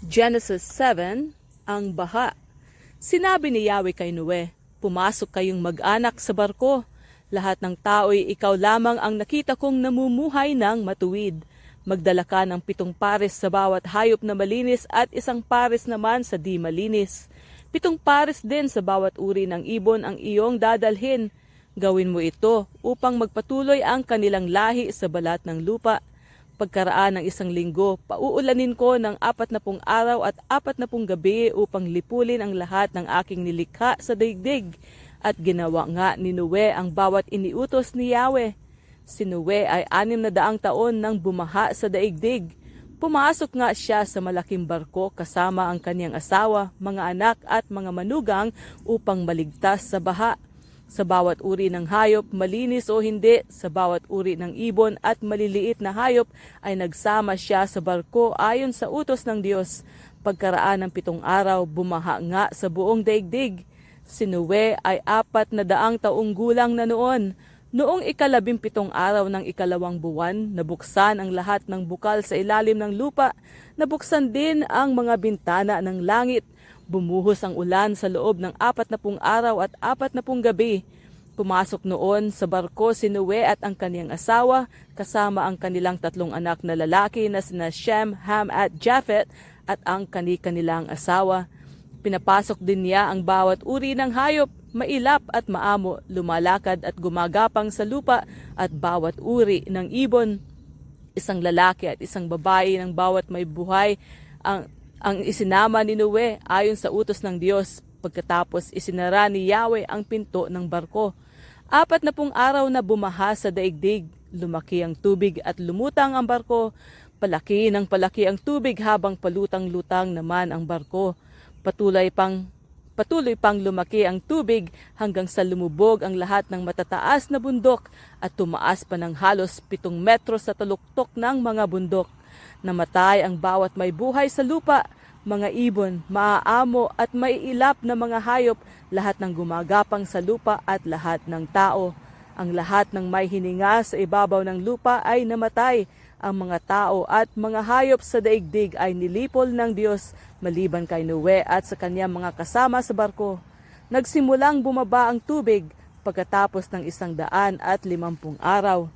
Genesis 7, ang baha. Sinabi ni Yahweh kay Noe, Pumasok kayong mag-anak sa barko. Lahat ng tao'y ikaw lamang ang nakita kong namumuhay ng matuwid. Magdala ka ng pitong pares sa bawat hayop na malinis at isang pares naman sa di malinis. Pitong pares din sa bawat uri ng ibon ang iyong dadalhin. Gawin mo ito upang magpatuloy ang kanilang lahi sa balat ng lupa. Pagkaraan ng isang linggo, pauulanin ko ng apat na pung araw at apat na pung gabi upang lipulin ang lahat ng aking nilikha sa daigdig. At ginawa nga ni Noe ang bawat iniutos ni Yahweh. Si Noe ay anim na daang taon nang bumaha sa daigdig. Pumasok nga siya sa malaking barko kasama ang kanyang asawa, mga anak at mga manugang upang maligtas sa baha sa bawat uri ng hayop, malinis o hindi, sa bawat uri ng ibon at maliliit na hayop ay nagsama siya sa barko ayon sa utos ng Diyos. Pagkaraan ng pitong araw, bumaha nga sa buong daigdig. Si Noe ay apat na daang taong gulang na noon. Noong ikalabing pitong araw ng ikalawang buwan, nabuksan ang lahat ng bukal sa ilalim ng lupa. Nabuksan din ang mga bintana ng langit. Bumuhos ang ulan sa loob ng apat na pung araw at apat na pung gabi. Pumasok noon sa barko si Noe at ang kaniyang asawa, kasama ang kanilang tatlong anak na lalaki na sina Shem, Ham at Japhet at ang kani-kanilang asawa. Pinapasok din niya ang bawat uri ng hayop, mailap at maamo, lumalakad at gumagapang sa lupa at bawat uri ng ibon. Isang lalaki at isang babae ng bawat may buhay ang ang isinama ni Noe ayon sa utos ng Diyos. Pagkatapos isinara ni Yahweh ang pinto ng barko. Apat na pung araw na bumaha sa daigdig. Lumaki ang tubig at lumutang ang barko. Palaki ng palaki ang tubig habang palutang-lutang naman ang barko. Patuloy pang Patuloy pang lumaki ang tubig hanggang sa lumubog ang lahat ng matataas na bundok at tumaas pa ng halos pitong metro sa taluktok ng mga bundok. Namatay ang bawat may buhay sa lupa, mga ibon, maaamo at maiilap na mga hayop, lahat ng gumagapang sa lupa at lahat ng tao. Ang lahat ng may hininga sa ibabaw ng lupa ay namatay. Ang mga tao at mga hayop sa daigdig ay nilipol ng Diyos maliban kay Noe at sa kanyang mga kasama sa barko. Nagsimulang bumaba ang tubig pagkatapos ng isang daan at limampung araw.